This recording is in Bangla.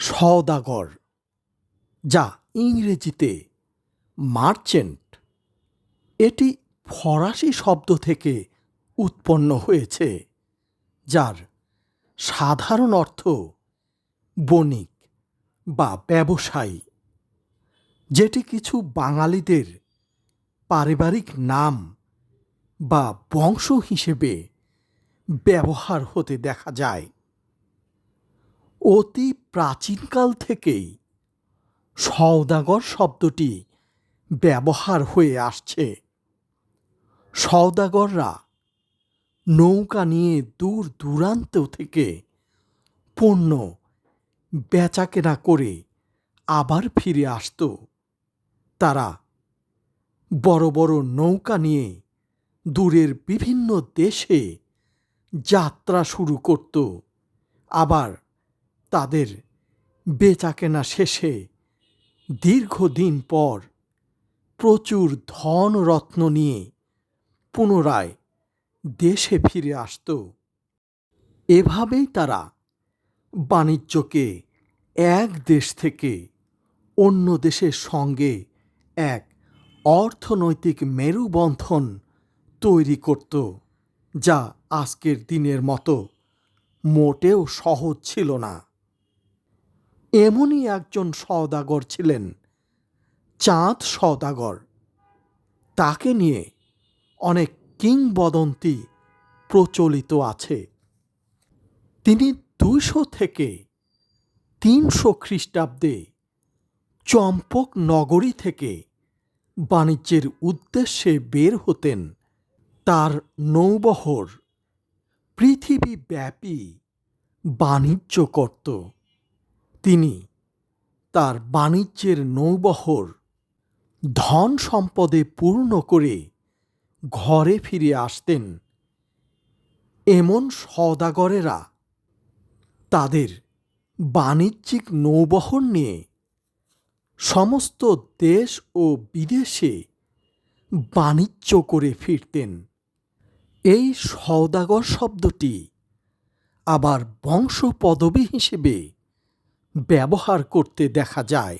সওদাগর, যা ইংরেজিতে মার্চেন্ট। এটি ফরাসি শব্দ থেকে উৎপন্ন হয়েছে, যার সাধারণ অর্থ বণিক বা ব্যবসায়ী, যেটি কিছু বাঙালিদের পারিবারিক নাম বা বংশ হিসেবে ব্যবহার হতে দেখা যায়। অতি প্রাচীনকাল থেকেই সওদাগর শব্দটি ব্যবহার হয়ে আসছে। সওদাগররা নৌকা নিয়ে দূর দূরান্ত থেকে পণ্য বেচাকেনা করে আবার ফিরে আসতো। তারা বড় বড় নৌকা নিয়ে দূরের বিভিন্ন দেশে যাত্রা শুরু করত। আবার তাদের বেচাকেনা শেষে দীর্ঘদিন পর প্রচুর ধন রত্ন নিয়ে পুনরায় দেশে ফিরে আসত। এভাবেই তারা বাণিজ্যকে এক দেশ থেকে অন্য দেশের সঙ্গে এক অর্থনৈতিক মেরুবন্ধন তৈরি করত, যা আজকের দিনের মতো মোটেও সহজ ছিল না। এমনই একজন সওদাগর ছিলেন, চাঁদ সওদাগর। তাকে নিয়ে অনেক কিংবদন্তি প্রচলিত আছে। তিনি দুইশো থেকে তিনশো খ্রিস্টাব্দে চম্পক নগরী থেকে বাণিজ্যের উদ্দেশ্যে বের হতেন। তার নৌবহর পৃথিবীব্যাপী বাণিজ্য করত। তিনি তার বাণিজ্যের নৌবহর ধন সম্পদে পূর্ণ করে ঘরে ফিরে আসতেন। এমন সওদাগরেরা তাদের বাণিজ্যিক নৌবহর নিয়ে সমস্ত দেশ ও বিদেশে বাণিজ্য করে ফিরতেন। এই সওদাগর শব্দটি আবার বংশ পদবী হিসেবে ব্যবহার করতে দেখা যায়।